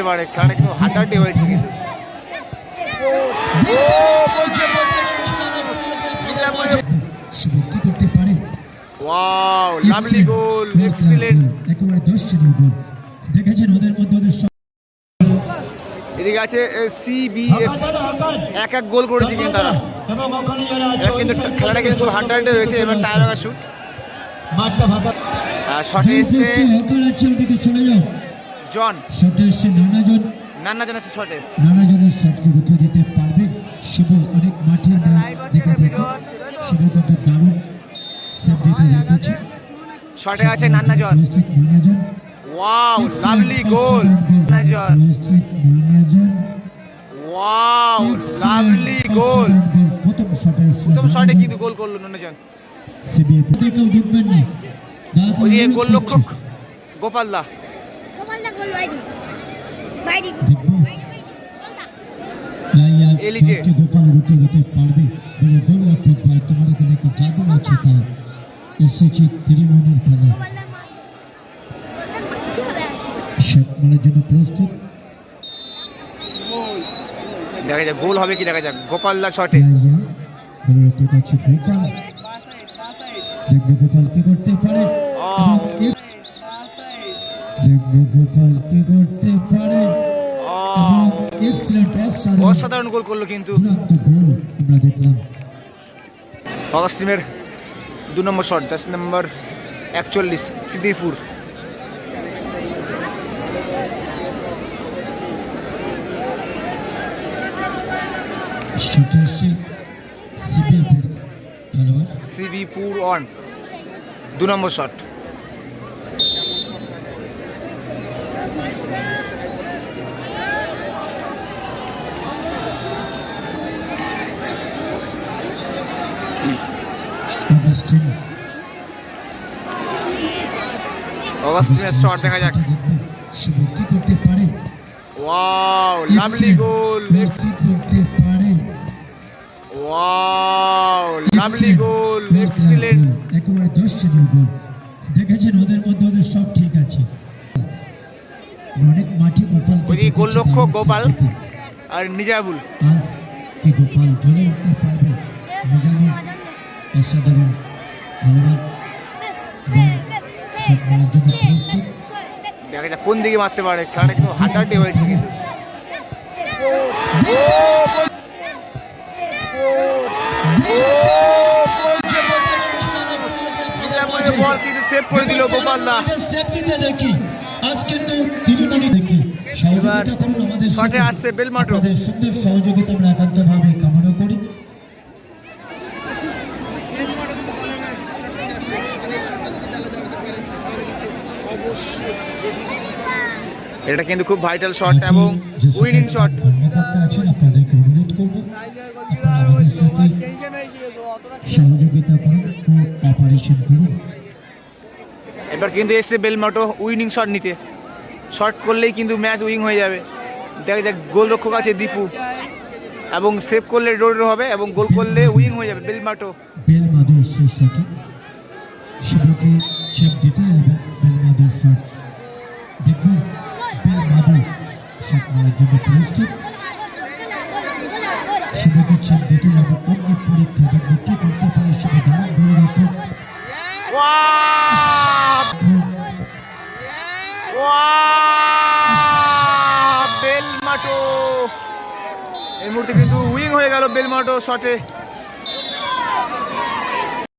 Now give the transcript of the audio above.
মারতে পারে খেলাটা কিন্তু হাড্ডাহাড্ডি হয়েছে কিন্তু। শুভ কি করতে ওয়াও লাভলি গোল এক্সিলেন্ট একেবারে দর্শনীয় গোল দেখেছেন ওদের মধ্যে ওদের এদিকে আছে সিবিএফ এক এক গোল করেছে কিন্তু তারা। কিন্তু খেলাটা কিন্তু হাড্ডাহাড্ডি হয়েছে এবার টায়ার শুট মাঠটা ফাঁকা শটে এসছে জন। শটে এসছে নানাজন। নান্না জন এসছে শটে। নানাজনের শটকে রুখে দিতে পারবে শুভ অনেক মাঠে আমরা দেখে থাকি শুভ কিন্তু দারুণ সেভ দিতে রেখেছে শটে আছে নান্না জন উপস্থিত নানাজন। Wow lovely goal. নান্না জন ওয়াও লাভলি গোল। প্রথম শটে প্রথম শটে কিন্তু গোল করল নান্না জন সিবিএফ কেউ জিতবেন না করে ওইদিকে অনুরোধ গোপাল দা। গোপাল রুখে দিতে পারবে বলে গোল রক্ষক ভাই তোমার এখানে কি জাদু আছে তাই? এসেছি তিরিমণির খেলা গোপালদার মা গোপালদার মা কি হবে মারার জন্য প্রস্তুত। দেখা যাক গোল হবে কি দেখা যাক। গোপাল দা শটে। গোপাল কি করতে পারে। দেখব গোপাল কি করতে পারে অসাধারণ গোল করল কিন্তু। দুরন্ত গোল আমরা দেখলাম। অগাস্ট টিমের দু নম্বর শট জাস্ট নম্বর একচল্লিশ সিদ্দিপুর সিবিপুর অন দু নম্বর শট। অগাস্ট শট দেখা যাক কি করতে পারে ওয়াও লাভলি গোল কি করতে পারে ওয়াও লাভলি গোল এক্সিলেন্ট একেবারে দর্শনীয় গোল দেখেছেন ওদের মধ্যে ওদের সব ঠিক আছে অনেক মাঠে গোপাল ওইদিকে গোলরক্ষক গোপাল। আর নিজাবুল কি গোপাল জ্বলে উঠতে পারবে নিজামুল অসাধারণ দেখা যাক কোন দিকে মারতে পারে। খেলাটা কিন্তু হাড্ডাহাড্ডি হয়েছে কিন্তু। বল কিন্তু সেভ করে দিল গোপাল দা। দেখি আজ কিন্তু তিরিমণি দেখি সহযোগিতা করুন আমাদের সাথে। আসছে বেলমাটো। সুন্দর সহযোগিতা আমরা একান্তভাবে কামনা এটা কিন্তু খুব ভাইটাল শট এবং উইনিং শট এবার কিন্তু এসছে বেলমাটো উইনিং শট নিতে। শট করলেই কিন্তু ম্যাচ উইং হয়ে যাবে। দেখা যাক, গোলরক্ষক আছে দীপু। এবং সেভ করলে ডোর হবে এবং গোল করলে উইং হয়ে যাবে বেলমাটো। বেল মাদুর শেষ শটে শুভকে ছেপ দিতে হবে। মারার জন্য প্রস্তুত শুভ করছেন দিতে এবং অন্য পরীক্ষা দেখব কি করতে পারে শুভ দারুণ ওয়াও! ওয়াও! বেলমাটো এই মুহূর্তে কিন্তু উইং হয়ে গেল বেলমাটো শটে